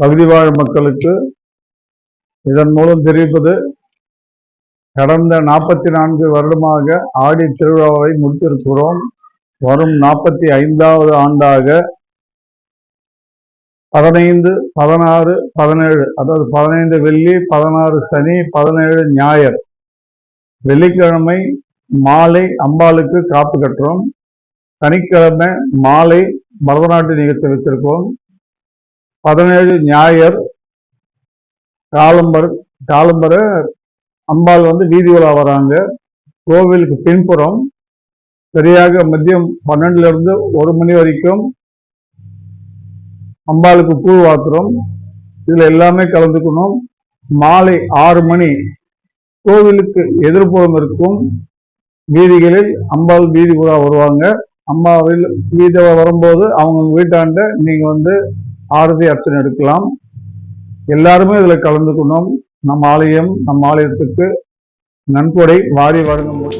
பகுதி வாழ் மக்களுக்கு இதன் மூலம் தெரிவிப்பது கடந்த நாற்பத்தி நான்கு வருடமாக ஆடி திருவிழாவை முடித்திருக்கிறோம். வரும் நாற்பத்தி ஐந்தாவது ஆண்டாக பதினைந்து பதினாறு பதினேழு அதாவது பதினைந்து வெள்ளி பதினாறு சனி பதினேழு ஞாயிறு வெள்ளிக்கிழமை மாலை அம்பாளுக்கு காப்பு கட்டுறோம். சனிக்கிழமை மாலை பரதநாட்டிய நிகழ்ச்சி வச்சிருக்கோம். பதினேழு ஞாயிறு காலம்பர் காலம்பர அம்பாள் வந்து வீதி உலா வராங்க. கோவிலுக்கு பின்புறம் சரியாக மதியம் பன்னெண்டுலேருந்து ஒரு மணி வரைக்கும் அம்பாளுக்கு பூ வாத்துறோம். இதில் எல்லாமே கலந்துக்கணும். மாலை ஆறு மணி கோவிலுக்கு எதிர்ப்புறம் இருக்கும் வீதிகளில் அம்பாள் வீதி உலா வருவாங்க. அம்மாவில் வீதி வரும்போது அவங்க வீட்டாண்ட நீங்கள் வந்து ஆரதி அர்ச்சனை எடுக்கலாம். எல்லாருமே இதில் கலந்துக்கணும். நம் ஆலயம் நம் ஆலயத்துக்கு நன்கொடை வாரி வழங்கும்போது